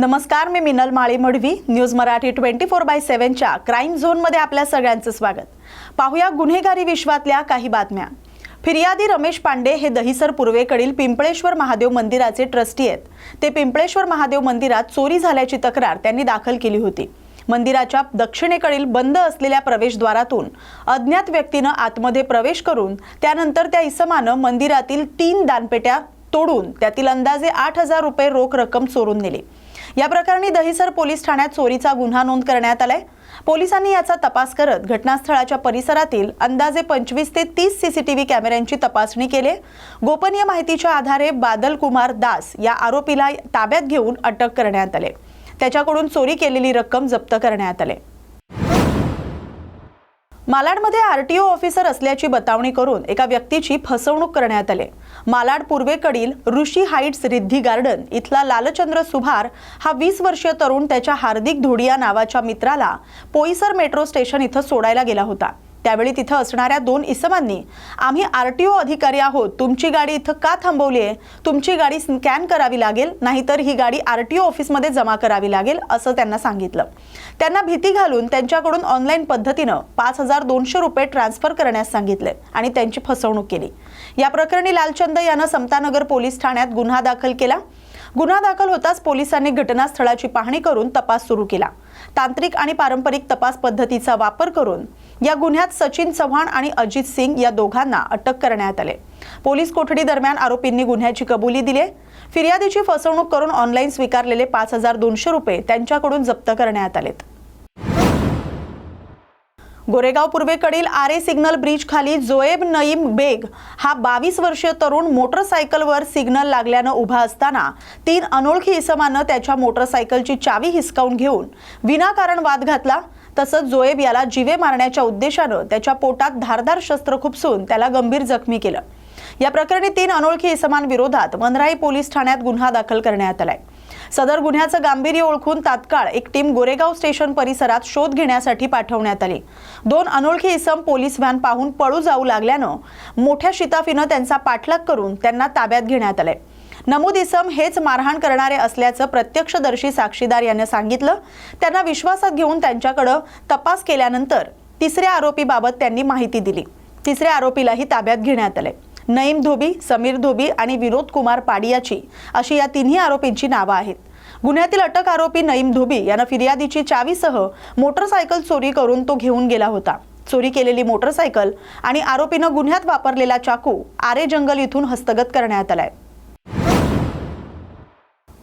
नमस्कार मी Minal Mali Madvi news Marathi twenty four by सेव्हनच्या crime झोनमध्ये आपल्या सगळ्यांचं स्वागत. पाहूया गुन्हेगारी विश्वातल्या काही बातम्या. फिर्यादी रमेश पांडे हे दहिसर पूर्वेकडील पिंपळेश्वर महादेव मंदिराचे ट्रस्टी आहेत. ते पिंपळेश्वर महादेव मंदिरात चोरी झाल्याची तक्रार त्यांनी दाखल केली होती. मंदिराच्या दक्षिणेकडील बंद असलेल्या प्रवेशद्वारातून अज्ञात व्यक्तीनं आतमध्ये प्रवेश करून त्यानंतर त्या इसमानं मंदिरातील तीन दानपेट्या तोडून त्यातील अंदाजे आठ हजार रुपये रोख रक्कम चोरून नेली. या प्रकरणी दहिसर पोलीस ठाण्यात चोरीचा गुन्हा नोंद करण्यात आलाय. पोलिसांनी याचा तपास करत घटनास्थळाच्या परिसरातील अंदाजे पंचवीस ते तीस सीसीटीव्ही कॅमेऱ्यांची तपासणी केली गोपनीय माहितीच्या आधारे बादल कुमार दास या आरोपीला ताब्यात घेऊन अटक करण्यात आले त्याच्याकडून चोरी केलेली रक्कम जप्त करण्यात आले मालाडमध्ये आरटीओ ऑफिसर असल्याची बतावणी करून एका व्यक्तीची फसवणूक करण्यात आली. मालाड पूर्वेकडील ऋषी हाईट्स रिद्धी गार्डन इथला लालचंद्र सुभार हा वीस वर्षीय तरुण त्याच्या हार्दिक धुडिया नावाच्या मित्राला पोईसर मेट्रो स्टेशन इथं सोडायला गेला होता. त्यावेळी तिथं असणाऱ्या दोन इसमांनी आम्ही आर टी ओ अधिकारी आहोत. तुमची गाडी इथं का थांबवली आहे? तुमची गाडी स्कॅन करावी लागेल नाहीतर ही गाडी आर टी ओ ऑफिसमध्ये जमा करावी लागेल असं त्यांना सांगितलं. त्यांना भीती घालून त्यांच्याकडून ऑनलाईन पद्धतीनं पाच हजार दोनशे रुपये ट्रान्सफर करण्यास सांगितले आणि त्यांची फसवणूक केली. या प्रकरणी लालचंद यानं समतानगर पोलीस ठाण्यात गुन्हा दाखल केला. गुन्हा दाखल होताच पोलिसांनी घटनास्थळाची पाहणी करून तपास सुरू केला. तांत्रिक आणि पारंपरिक तपास पद्धतीचा वापर करून या गुन्ह्यात सचिन चव्हाण आणि अजित सिंग या दोघांना अटक करण्यात आले. पोलीस कोठडी दरम्यान आरोपींनी गुन्ह्याची कबुली दिली फिर्यादीची फसवणूक करून ऑनलाईन स्वीकारलेले पाच हजार दोनशे रुपये त्यांच्याकडून जप्त करण्यात आलेत. गोरेगाव पूर्वेकडील आरे सिग्नल ब्रिज खाली जोएब नईम बेग हा बावीस वर्षीय तरुण मोटरसायकलवर सिग्नल लागल्यानं उभा असताना तीन अनोळखी इसमानं त्याच्या मोटरसायकलची चावी हिसकावून घेऊन विनाकारण वाद घातला. तसंच जोएब याला जिवे मारण्याच्या उद्देशानं त्याच्या पोटात धारदार शस्त्र खुपसून त्याला गंभीर जखमी केलं. या प्रकरणी तीन अनोळखी इसमांविरोधात वनराई पोलीस ठाण्यात गुन्हा दाखल करण्यात आलाय. सदर गुन्ह्याचं गांभीर्य ओळखून तात्काळ एक टीम गोरेगाव स्टेशन परिसरात शोध घेण्यासाठी पाठवण्यात आली. दोन अनोळखी इसम पोलीस व्हॅन पाहून पळू जाऊ लागल्यानं मोठ्या शिताफीनं त्यांचा पाठलाग करून त्यांना ताब्यात घेण्यात आले नमूद इसम हेच मारहाण करणारे असल्याचं प्रत्यक्षदर्शी साक्षीदार यानं सांगितलं. त्यांना विश्वासात घेऊन त्यांच्याकडं तपास केल्यानंतर तिसऱ्या आरोपीबाबत त्यांनी माहिती दिली. तिसऱ्या आरोपीलाही ताब्यात घेण्यात आले नईम धोबी समीर धोबी आणि विनोद कुमार पाडियाची अशी या तिन्ही आरोपींची नावं आहेत. गुन्ह्यातील अटक आरोपी नईम धोबी यानं फिर्यादीची चावीसह मोटरसायकल चोरी करून तो घेऊन गेला होता. चोरी केलेली मोटरसायकल आणि आरोपीनं गुन्ह्यात वापरलेला चाकू आरे जंगल इथून हस्तगत करण्यात आलाय.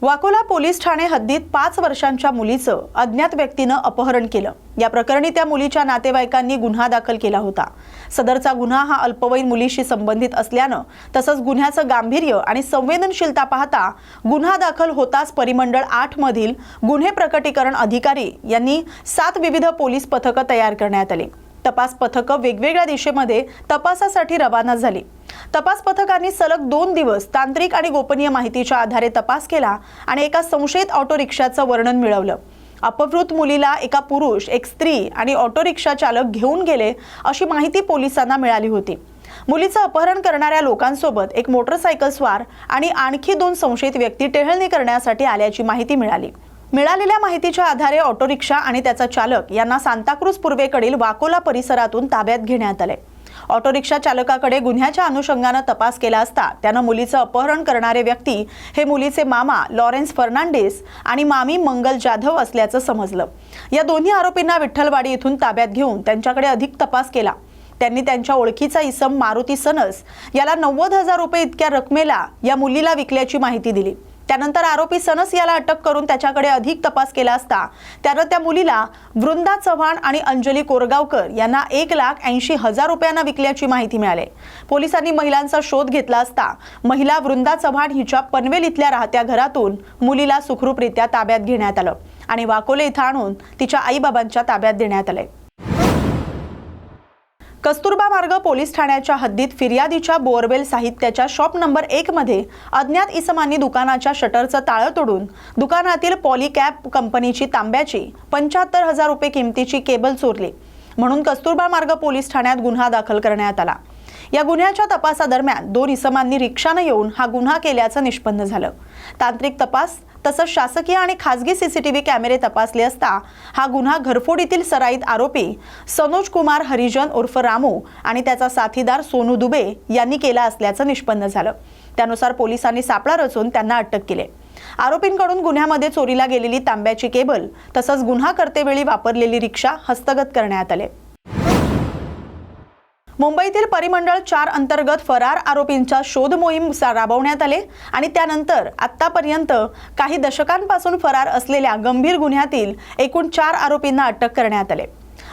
वाकोला पोलीस ठाणे हद्दीत पाच वर्षांच्या मुलीचं अज्ञात व्यक्तीनं अपहरण केलं. या प्रकरणी त्या मुलीच्या नातेवाईकांनी गुन्हा दाखल केला होता. सदरचा गुन्हा हा अल्पवयीन मुलीशी संबंधित असल्यानं तसंच गुन्ह्याचं गांभीर्य आणि संवेदनशीलता पाहता गुन्हा दाखल होताच परिमंडळ आठ मधील गुन्हे प्रकटीकरण अधिकारी यांनी सात विविध पोलीस पथकं तयार करण्यात आली. तपास पथकं वेगवेगळ्या दिशेमध्ये तपासासाठी रवाना झाली. तपास पथकांनी सलग दोन दिवस तांत्रिक आणि गोपनीय माहितीच्या आधारे तपास केला आणि एका संशयित ऑटो रिक्षाचं वर्णन मिळवलं. अपवृत मुलीला एका पुरुष एक स्त्री आणि ऑटो रिक्षा चालक घेऊन गेले अशी माहिती पोलिसांना मिळाली होती. मुलीचं अपहरण करणाऱ्या लोकांसोबत एक मोटरसायकल स्वार आणि आणखी दोन संशयित व्यक्ती टेहळणी करण्यासाठी आल्याची माहिती मिळाली. मिळालेल्या माहितीच्या आधारे ऑटो रिक्षा आणि त्याचा चालक यांना सांताक्रूज पूर्वेकडील वाकोला परिसरातून ताब्यात घेण्यात आले. ऑटो रिक्षा चालकाकडे गुन्ह्याच्या अनुषंगानं तपास केला असता त्यानं मुलीचं अपहरण करणारे व्यक्ती हे मुलीचे मामा लॉरेन्स फर्नांडिस आणि मामी मंगल जाधव असल्याचं समजलं. या दोन्ही आरोपींना विठ्ठलवाडी इथून ताब्यात घेऊन त्यांच्याकडे अधिक तपास केला. त्यांनी त्यांच्या ओळखीचा इसम मारुती सनस याला नव्वद हजार रुपये इतक्या रकमेला या मुलीला विकल्याची माहिती दिली. त्यानंतर आरोपी सनस याला अटक करून त्याच्याकडे अधिक तपास केला असता. त्यानं त्या मुलीला वृंदा चव्हाण आणि अंजली कोरगावकर यांना एक लाख ऐंशी हजार रुपयांना विकल्याची माहिती मिळाली. पोलिसांनी महिलांचा शोध घेतला असता महिला वृंदा चव्हाण हिच्या पनवेल इथल्या राहत्या घरातून मुलीला सुखरूपरित्या ताब्यात घेण्यात आलं आणि वाकोले इथं आणून तिच्या आईबाबांच्या ताब्यात देण्यात आले कस्तुरबा मार्ग पोलीस ठाण्याच्या हद्दीत फिर्यादीच्या बोअरवेल साहित्याच्या शॉप नंबर एक मध्ये अज्ञात इसमांनी दुकानाच्या शटरचं ताळं तोडून दुकानातील पॉलिकॅप कंपनीची तांब्याची पंच्याहत्तर हजार रुपये किमतीची केबल चोरली. म्हणून कस्तुरबा मार्ग पोलीस ठाण्यात गुन्हा दाखल करण्यात आला. या गुन्ह्याच्या तपासादरम्यान दोन इसमांनी रिक्षानं येऊन हा गुन्हा केल्याचं निष्पन्न झालं. तांत्रिक तपास तसंच शासकीय आणि खासगी सीसीटीव्ही कॅमेरे तपासले असता हा गुन्हा घरफोडीतील सराईत आरोपी सनोज कुमार हरिजन उर्फ रामू आणि त्याचा साथीदार सोनू दुबे यांनी केला असल्याचं निष्पन्न झालं. त्यानुसार पोलिसांनी सापळा रचून त्यांना अटक केली. आरोपींकडून गुन्ह्यामध्ये चोरीला गेलेली तांब्याची केबल तसंच गुन्हा करतेवेळी वापरलेली रिक्षा हस्तगत करण्यात आले. मुंबईतील परिमंडळ चार अंतर्गत फरार आरोपींचा शोध मोहीम राबवण्यात आले आणि त्यानंतर आतापर्यंत काही दशकांपासून फरार असलेल्या गंभीर गुन्ह्यातील एकूण चार आरोपींना अटक करण्यात आले.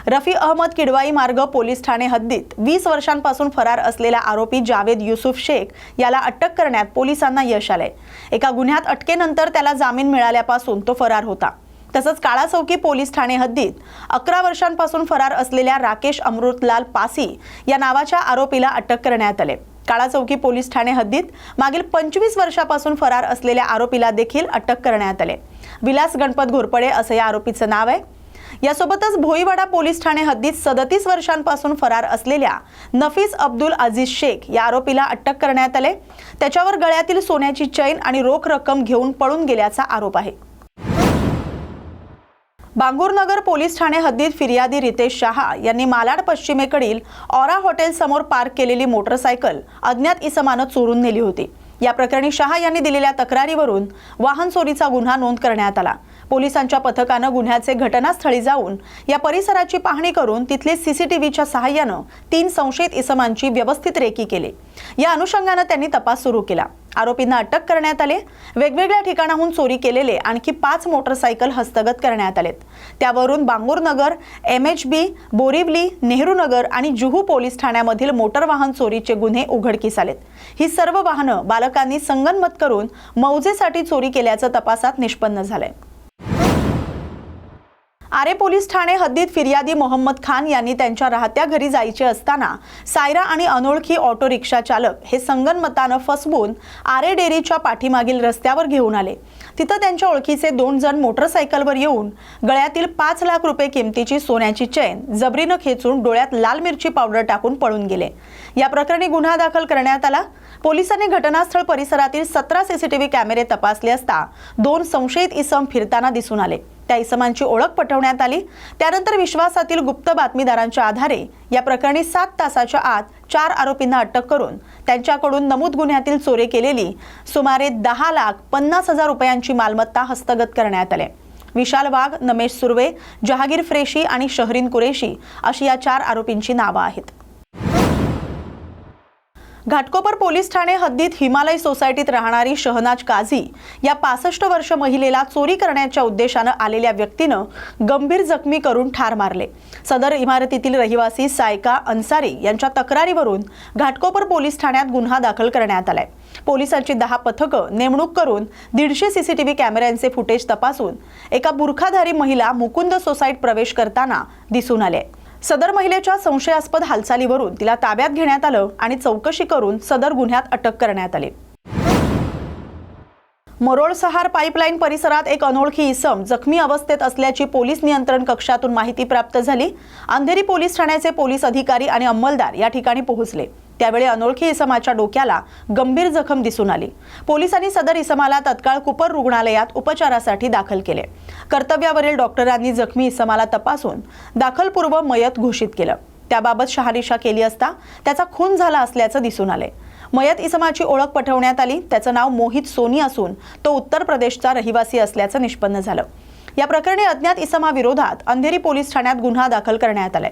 रफी अहमद किडवाई मार्ग पोलीस ठाणे हद्दीत वीस वर्षांपासून फरार असलेला आरोपी जावेद युसुफ शेख याला अटक करण्यात पोलिसांना यश आले. एका गुन्ह्यात अटकेनंतर त्याला जामीन मिळाल्यापासून तो फरार होता. तसंच काळा चौकी पोलीस ठाणे हद्दीत अकरा वर्षांपासून फरार असलेल्या राकेश अमृतलाल पासी या नावाच्या आरोपीला अटक करण्यात आले. काळा चौकी पोलीस ठाणे हद्दीत मागील पंचवीस वर्षापासून फरार असलेल्या आरोपीला देखील अटक करण्यात आले. विलास गणपत घोरपडे असं या आरोपीचं नाव आहे. यासोबतच भोईवाडा पोलीस ठाणे हद्दीत सदतीस वर्षांपासून फरार असलेल्या नफीस अब्दुल अजीज शेख या आरोपीला अटक करण्यात आले. त्याच्यावर गळ्यातील सोन्याची चैन आणि रोख रक्कम घेऊन पळून गेल्याचा आरोप आहे. बांगूरनगर पोलीस ठाणे हद्दीत फिर्यादी रितेश शहा यांनी मालाड पश्चिमेकडील ऑरा हॉटेल समोर पार्क केलेली मोटरसायकल अज्ञात इसमानं चोरून नेली होती. या प्रकरणी शहा यांनी दिलेल्या तक्रारीवरून वाहन चोरीचा गुन्हा नोंद करण्यात आला. पोलिसांच्या पथकानं गुन्ह्याचे घटनास्थळी जाऊन या परिसराची पाहणी करून तिथले सीसीटीव्हीच्या सहाय्यानं तीन संशयित इसमांची व्यवस्थित रेकी केली. या अनुषंगानं त्यांनी तपास सुरू केला. आरोपींना अटक करण्यात आले. वेगवेगळ्या ठिकाणाहून चोरी केलेले आणखी पाच मोटरसायकल हस्तगत करण्यात आलेत. त्यावरून Bangurnagar M H B Borivali Nehrunagar आणि जुहू पोलीस ठाण्यामधील मोटर वाहन चोरीचे गुन्हे उघडकीस आलेत. ही सर्व वाहनं बालकांनी संगनमत करून मौजेसाठी चोरी केल्याचं तपासात निष्पन्न झालंय. आरे पोलीस ठाणे हद्दीत फिर्यादी मोहम्मद खान यांनी त्यांच्या राहत्या घरी जायचे असताना सायरा आणि अनोळखी ऑटो रिक्षा चालक हे संगनमतानं फसवून आरे डेअरीच्या पाठीमागील रस्त्यावर घेऊन आले. तिथं त्यांच्या ओळखीचे दोन जण मोटरसायकलवर येऊन गळ्यातील पाच लाख रुपये किमतीची सोन्याची चैन जबरीनं खेचून डोळ्यात लाल मिरची पावडर टाकून पळून गेले. या प्रकरणी गुन्हा दाखल करण्यात आला. पोलिसांनी घटनास्थळ परिसरातील सतरा सीसीटीव्ही कॅमेरे तपासले असता दोन संशयित इसम फिरताना दिसून आले. त्या इसमांची ओळख पटवण्यात आली. त्यानंतर विश्वासातील गुप्त बातमीदारांच्या आधारे या प्रकरणी सात तासाच्या आत चार आरोपींना अटक करून त्यांच्याकडून नमूद गुन्ह्यातील चोरी केलेली सुमारे दहा लाख पन्नास हजार रुपयांची मालमत्ता हस्तगत करण्यात आले. विशाल वाघ नमेश सुर्वे जहागीर फ्रेशी आणि शहरीन कुरेशी अशी या चार आरोपींची नावं आहेत. घाटकोपर पोलीस ठाणे हद्दीत हिमालय सोसायटीत राहणारी शहनाज काझी या पासष्ट वर्ष महिलेला चोरी करण्याच्या उद्देशानं आलेल्या व्यक्तीनं गंभीर जखमी करून ठार मारले. सदर इमारतीतील रहिवासी सायका अन्सारी यांच्या तक्रारीवरून घाटकोपर पोलीस ठाण्यात गुन्हा दाखल करण्यात आलाय. पोलिसांची दहा पथकं नेमणूक करून दीडशे सीसीटीव्ही कॅमेऱ्यांचे फुटेज तपासून एका बुरखाधारी महिला मुकुंद सोसायट प्रवेश करताना दिसून आले. सदर महिलेच्या संशयास्पद हालचालीवरून तिला ताब्यात घेण्यात आलं आणि चौकशी करून सदर गुन्ह्यात अटक करण्यात आली. मरोळ सहार पाईपलाईन परिसरात एक अनोळखी इसम जखमी अवस्थेत असल्याची पोलीस नियंत्रण कक्षातून माहिती प्राप्त झाली. अंधेरी पोलीस ठाण्याचे पोलीस अधिकारी आणि अंमलदार या ठिकाणी पोहोचले. त्यावेळी अनोळखी इसमाच्या डोक्याला गंभीर जखम दिसून आली. पोलिसांनी सदर इसमाला तत्काळ कुपर रुग्णालयात उपचारासाठी दाखल केले. कर्तव्यावरील डॉक्टरांनी जखमी इसमाला तपासून दाखलपूर्व मयत घोषित केलं. त्याबाबत शहानिशा केली असता त्याचा खून झाला असल्याचं दिसून आले. मयत इसमाची ओळख पटवण्यात आली. त्याचं नाव मोहित सोनी असून तो उत्तर प्रदेशचा रहिवासी असल्याचं निष्पन्न झालं. या प्रकरणी अज्ञात इसमाविरोधात अंधेरी पोलीस ठाण्यात गुन्हा दाखल करण्यात आलाय.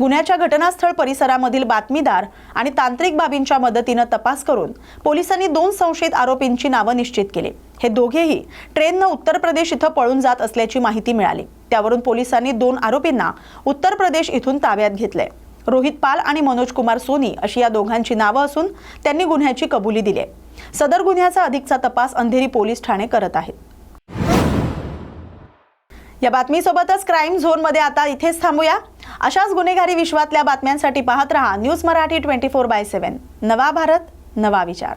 गुन्ह्याच्या घटनास्थळ परिसरामधील बातमीदार आणि तांत्रिक बाबींच्या मदतीनं तपास करून पोलिसांनी दोन संशयित आरोपींची नावं निश्चित केली. हे दोघेही ट्रेननं उत्तर प्रदेश इथं पळून जात असल्याची माहिती मिळाली. त्यावरून पोलिसांनी दोन आरोपींना उत्तर प्रदेश इथून ताब्यात घेतलंय. रोहित पाल आणि मनोज कुमार सोनी अशी या दोघांची नावं असून त्यांनी गुन्ह्याची कबुली दिली आहे सदर गुन्ह्याचा अधिकचा तपास अंधेरी पोलीस ठाणे करत आहेत. या बातमीसोबतच क्राईम झोनमध्ये आता इथेच थांबूया. अशाच गुन्हेगारी विश्वातल्या बातम्यांसाठी पाहत रहा news Marathi twenty four by seven. नवा भारत नवा विचार.